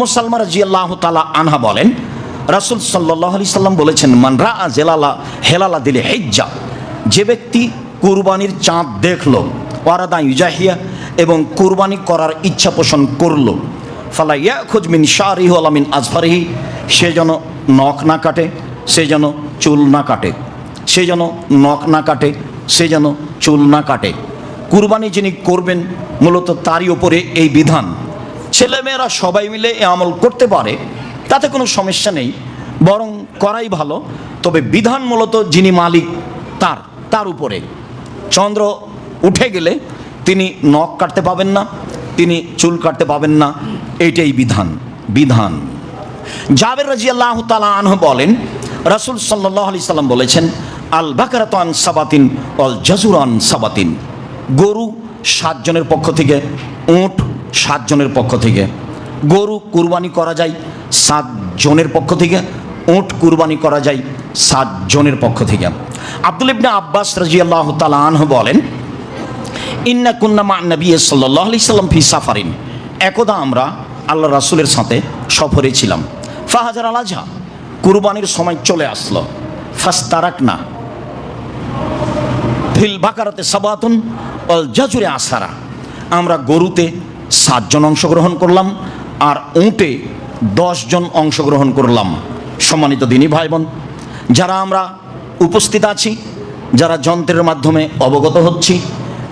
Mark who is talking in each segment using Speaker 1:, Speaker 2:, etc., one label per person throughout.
Speaker 1: উম্মু সালমা রাজি আল্লাহ তালা আনহা বলেন, রাসুল সাল্লাহ আলি সাল্লাম বলেছেন মানরা জেলালা, হেলালা দিলে হেজ্জা, যে ব্যক্তি কুরবানির চাঁদ দেখল, ওয়ারাদা ইউজাহিয়া, এবং কুরবানি করার ইচ্ছা পোষণ করল, ফালা ইয়া খুজমিন শাহরিহ আলামিন আজফারিহি, সে যেন নখ না কাটে, সে যেন চুল না কাটে, সে যেন নখ না কাটে, সে যেন চুল না কাটে। কুরবানি যিনি করবেন, মূলত তারই ওপরে এই বিধান। ছেলেমেয়েরা সবাই মিলে এ আমল করতে পারে, তাতে কোনো সমস্যা নেই, বরং করাই ভালো। তবে বিধান মূলত যিনি মালিক তার তার উপরে। চন্দ্র উঠে গেলে তিনি নখ কাটতে পাবেন না, তিনি চুল কাটতে পাবেন না, এইটাই বিধান বিধান। জাবের রাজি আল্লাহ তালা আনহ বলেন, রাসুল সাল্লাহ আলি সাল্লাম বলেছেন, আল বাকারাতান সাবাতিন অল জাজুরান সাবাতিন। গরু সাতজনের পক্ষ থেকে উঁট সাতজনের পক্ষ থেকে। গরু কুরবানি করা যায় সাতজনের পক্ষ থেকে, উঁট কুরবানি করা যায় সাতজনের পক্ষ থেকে। আব্দুল ইবনে আব্বাস রাজি আল্লাহ তালা আনহ বলেন, ইন্না কুন্না মা নবী সাল্লাহ আলি সাল্লাম ফি সাফারিন। একদা আমরা আল্লাহ রাসুলের সাথে সফরে ছিলাম। ফাহাজার আলাজা কুরবানির সময় চলে আসলো। ফাস্তারাক না ফিল বাকারাতে সাবাতুন অল জাজুরে আসারা। আমরা গরুতে সাতজন অংশগ্রহণ করলাম আর উঁটে দশজন অংশগ্রহণ করলাম। সম্মানিত দিনী ভাই বোন যারা আমরা উপস্থিত আছি, যারা যন্ত্রের মাধ্যমে অবগত হচ্ছি,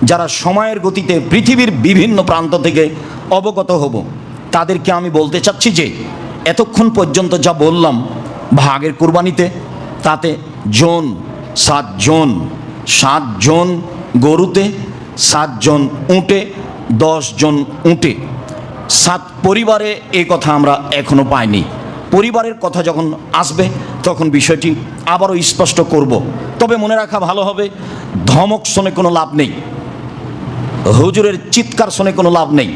Speaker 1: যারা সময়ের গতিতে পৃথিবীর বিভিন্ন প্রান্ত থেকে অবগত হব, তাদেরকে আমি বলতে চাচ্ছি যে, এতক্ষণ পর্যন্ত যা বললাম ভাগের কুরবানিতে, তাতে জন, সাতজন সাতজন গরুতে, সাতজন উঁটে দশজন উঁটে। সাত পরিবারে এই কথা আমরা এখনও পাইনি। পরিবারের কথা যখন আসবে, তখন বিষয়টি আবারও স্পষ্ট করব। তবে মনে রাখা ভালো হবে, ধমক শোনে কোনো লাভ নেই। হুজুরের চিৎকার শুনে কোনো লাভ নেই।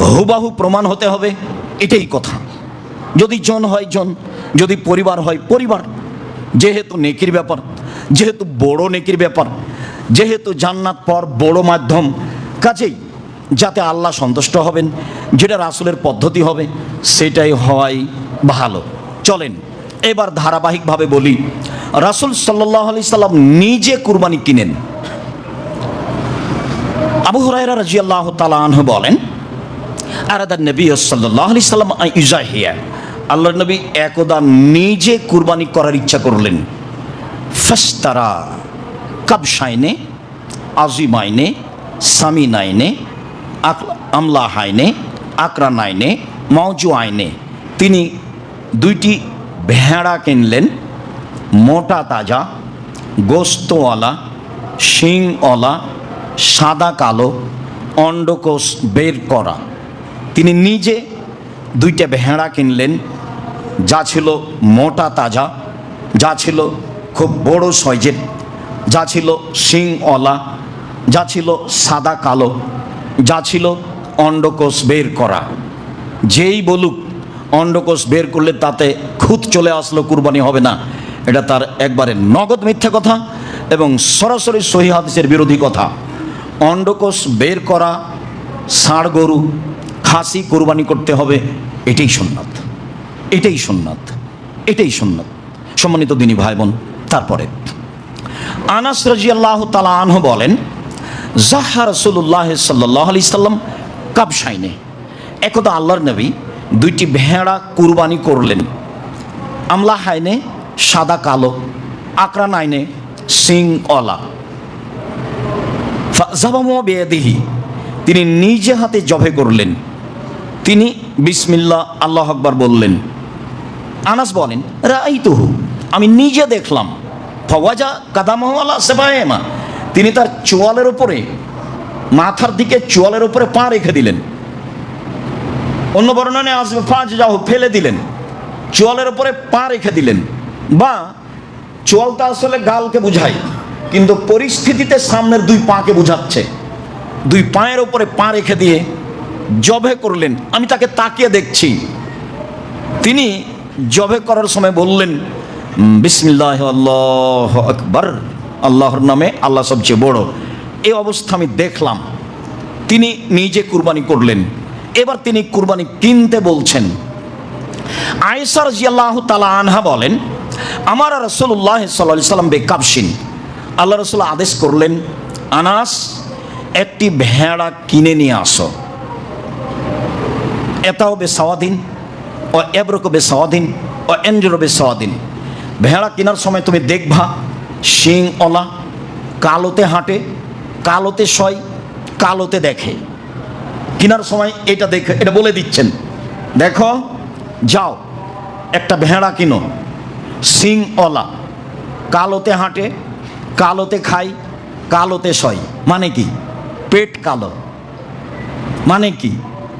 Speaker 1: হুবাহু প্রমাণ হতে হবে, এটাই কথা। যদি জন হয় জন, যদি পরিবার হয় পরিবার। যেহেতু নেকির ব্যাপার, যেহেতু বড় নেকির ব্যাপার, যেহেতু জান্নাত পর বড় মাধ্যম কাজেই যাতে আল্লাহ সন্তুষ্ট হবেন, যেটা রাসুলের পদ্ধতি হবে, সেটাই হওয়াই ভালো। চলেন, এবার ধারাবাহিকভাবে বলি, রাসুল সাল্লাহ আলি সাল্লাম নিজে কুরবানি কিনেন। আবু হুরাইরা রাজিয়াল্লাহ তালা আনহু বলেন আরাদা নবী সাল্লাহ আলি সাল্লাম ইজাহিয়া আল্লাহ নবী একদা নিজে কুরবানি করার ইচ্ছা করলেন। ফাস্তারা কাবসাইনে আজিমাইনে সামিনাইনে আমলা হাইনে আকরা নাইনে মৌজু আইনে তিনি দুইটি ভেড়া কিনলেন, মোটা তাজা, গোস্তওয়ালা, শিংওয়ালা, সাদা কালো, অন্ডকোষ বের করা। তিনি নিজে দুইটা ভেড়া কিনলেন, যা ছিল মোটা তাজা, যা ছিল খুব বড় সাইজের, যা ছিল শিংওয়ালা যা ছিল সাদা কালো, যা ছিল অন্ডকোষ বের করা। যেই বলুক অন্ডকোষ বের করলে তাতে খুঁত চলে আসলো, কুরবানি হবে না। এটা তার একবারে নগদ মিথ্যা কথা এবং সরাসরি সহি হাদিসের বিরোধী কথা। অন্ডকোষ বের করা, ষাঁড় গরু, খাসি কোরবানি করতে হবে, এটাই সুন্নাত। এটাই সুন্নাত। এটাই সুন্নাত। সম্মানিত দিনী ভাই বোন, তারপরে। আনাস রাজি আল্লাহ তালা আনহ বলেন জাহা রসুল্লাহ সাল্লাহ আলি সাল্লাম কাবসাইনে একদা আল্লাহর নবী দুইটি ভেড়া কুরবানি করলেন। আমলা হাইনে সাদা কালো আকরা নাইনে সিং অলা। জাবামা বেয়াদিহি, তিনি নিজে হাতে জবে করলেন। তিনি বিসমিল্লা আল্লাহ আকবার বললেন, আনাস বলেন রাই আমি নিজে দেখলাম। ফওয়াজা কাদামহওয়ালা সেবায়েমা তিনি তার চোয়ালের উপরে, মাথার দিকে চোয়ালের উপরে পা রেখে দিলেন। অন্য বর্ণনে আসবে ফাঁজ যাও ফেলে দিলেন। চোয়ালের উপরে পা রেখে দিলেন। বা চোয়ালটা আসলে গালকে বুঝায়, কিন্তু পরিস্থিতিতে সামনের দুই পাকে বুঝাচ্ছে। দুই পায়ের উপরে পা রেখে দিয়ে জবে করলেন। আমি তাকে তাকিয়ে দেখছি। তিনি জবে করার সময় বললেন বিসমিল্লাহ আল্লাহ আকবর। আল্লাহর নামে আল্লাহ সবচেয়ে বড়। এই অবস্থা আমি দেখলাম। তিনি নিজে কুরবানি করলেন। এবার তিনি কুরবানি কিনতে বলছেন। আয়েসার জিয়াল্লাহ তালা আনহা বলেন, আমার রসুল্লাহ সাল্লাহ সাল্লাম বেকাবসিন আল্লাহ রসুল আদেশ করলেন, আনাস, একটি ভেড়া কিনে নিয়ে আসো। এটাও বে সাওয়াদিন, ও এব্রকো বে সাওয়াদিন, ও এনজোরো বে সাওয়াদিন। ভেড়া কেনার সময় তুমি দেখবা শিং অলা, কালোতে হাঁটে, কালোতে সয় কালোতে দেখে। কেনার সময় এটা দেখে, এটা বলে দিচ্ছেন। দেখো, যাও, একটা ভেড়া কিনো সিং অলা, কালোতে হাঁটে, কালোতে খাই কালোতে সয় মানে কি? পেট কালো। মানে কি?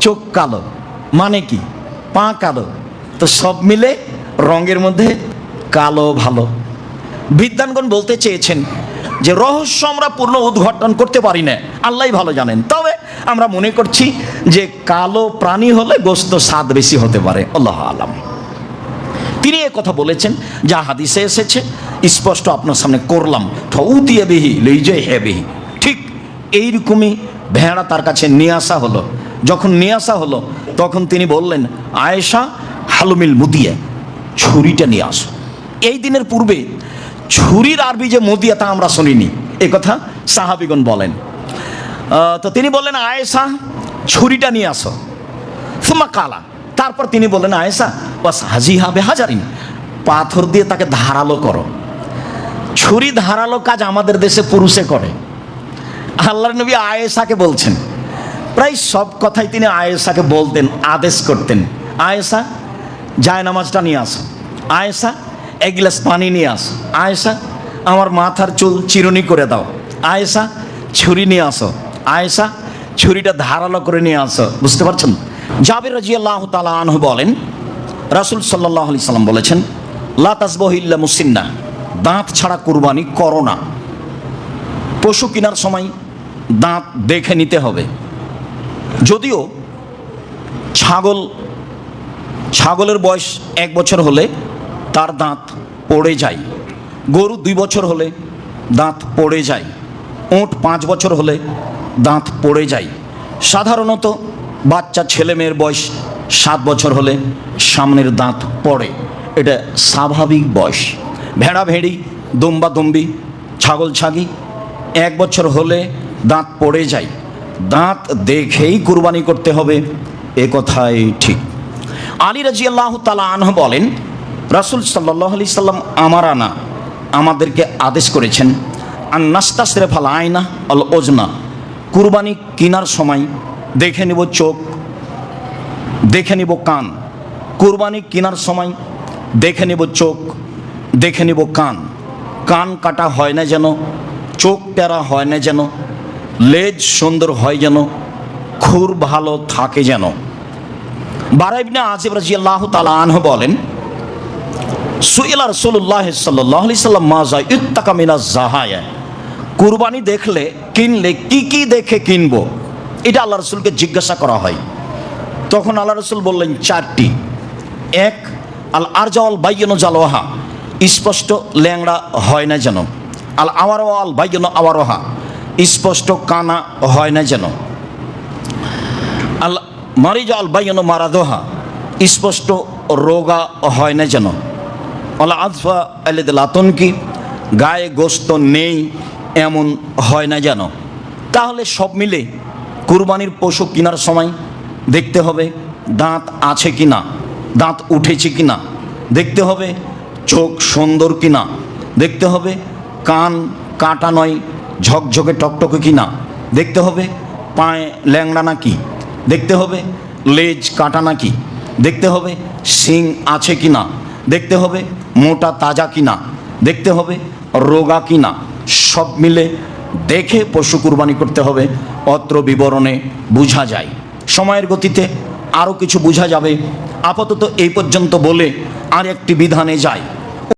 Speaker 1: চোখ কালো। মানে কি? পা কালো। তো সব মিলে রঙের মধ্যে কালো ভালো। বিদ্যানগণ বলতে চেয়েছেন যে রহস্য আমরা পূর্ণ উদ্ঘাটন করতে পারি না। আল্লাহ ভালো জানেন। তবে আমরা মনে করছি যে কালো প্রাণী হলে গোস্ত স্বাদ বেশি হতে পারে। আল্লাহ আলাম। তিনি এ কথা বলেছেন, যা হাদিসে এসেছে। স্পষ্ট আপনার সামনে করলাম। ঠৌতিয়ে বিহি লইজে হে ঠিক এইরকমই ভেড়া তার কাছে নিয়ে আসা হলো। যখন নিয়ে আসা হলো, তখন তিনি বললেন, আয়েশা, হালুমিল মুদিয়ে, ছুরিটা নিয়ে আসো। এই দিনের পূর্বে ছুরির আরবি যে মুদিয়া তা আমরা শুনিনি। এ কথা সাহাবিগণ বলেন। তো তিনি বললেন, আয়েশা, ছুরিটা নিয়ে আসো। সুমা কালা, তারপর তিনি বললেন, আয়েশা বাস হাজি হবে হাজারিন পাথর দিয়ে তাকে ধারালো করো। ছুরি ধারালো কাজ আমাদের দেশে পুরুষে করে। আল্লাহ নবী আয়েশাকে বলছেন। প্রায় সব কথাই তিনি আয়েশাকে বলতেন, আদেশ করতেন। আয়েশা যায় নামাজটা নিয়ে আসো। আয়েশা এক গ্লাস পানি নিয়ে আসো। আয়েশা, আমার মাথার চুল চিরুনি করে দাও। আয়েশা, ছুরি নিয়ে আসো। আয়েশা, ছুরিটা ধারালো করে নিয়ে আসো। বুঝতে পারছেন? জাবির রাজি আল্লাহ তালা আনহু বলেন, রাসুল সাল্লাহ আলি সাল্লাম বলেছেন লাতাসবহিল্লা মুসিন্না, দাঁত ছাড়া কুরবানি করো না। পশু কেনার সময় দাঁত দেখে নিতে হবে। যদিও ছাগল, ছাগলের বয়স এক বছর হলে তার দাঁত পড়ে যায়। গরু দুই বছর হলে দাঁত পড়ে যায়। ওঁট পাঁচ বছর হলে দাঁত পড়ে যায়। সাধারণত বাচ্চা ছেলে মেয়ের বয়স সাত বছর হলে সামনের দাঁত পড়ে। এটা স্বাভাবিক বয়স। ভেড়া ভেড়ি দুম্বা দুম্বি ছাগল ছাগি এক বছর হলে দাঁত পড়ে যায়। দাঁত দেখেই কুরবানি করতে হবে, এ কথাই ঠিক। আলী রাজি আল্লাহ তালা আনহ বলেন রাসুল সাল্লাহ আলি সাল্লাম আমার আনা আমাদেরকে আদেশ করেছেন আর নাস্তা সেরে ফালা আয়না অল ওজনা কুরবানি কেনার সময় দেখে নেব চোখ, দেখে নেব কান। কুরবানি কেনার সময় দেখে নেব চোখ, দেখে নেব কান। কান কাটা হয় না যেন, চোখ প্যারা হয় না যেন, লেজ সুন্দর হয় যেন, খুর ভালো থাকে যেন। বারাইবনে আজিব রাজি আল্লাহ তালা আনহ বলেন সুইলা রসুল্লাহ সাল্লাহ সাল্লাম মাজা ইত্তাকা মিনা জাহায়া কুরবানি দেখলে, কিনলে কি কি দেখে কিনবো? এটা আল্লাহ রসুলকে জিজ্ঞাসা করা হয়। তখন আল্লাহ রসুল বললেন, চারটি। এক আল আরজাওয়াল বাইয়ন জালোহা স্পষ্ট ল্যাংড়া হয় না যেন। আল আওয়ারো আল বাইয়ন আওয়ারোহা, স্পষ্ট কানা হয় না যেন। আল মারিজ আল বাইয়ন মারাদোহা, স্পষ্ট রোগা হয় না যেন। আজফা আলিদ লাতনকি গায়ে গোস্ত নেই, এমন হয় না যেন। তাহলে সব মিলে কুরবানির পশু কেনার সময় দেখতে হবে দাঁত আছে কি না দাঁত উঠেছে কি না দেখতে হবে চোখ সুন্দর কি না দেখতে হবে কান কাটা নয়, ঝকঝকে টকটকে কি না দেখতে হবে পায়ে ল্যাংড়া নাকি। দেখতে হবে লেজ কাটা নাকি। দেখতে হবে শিং আছে কি না দেখতে হবে মোটা তাজা কিনা, দেখতে হবে, রোগা কিনা, সব মিলে দেখে পশু কুরবানি করতে হবে, অত্র বিবরণে বোঝা যায়। সময়ের গতিতে আরও কিছু বোঝা যাবে। আপাতত এই পর্যন্ত বলে আর একটি বিধানে যায়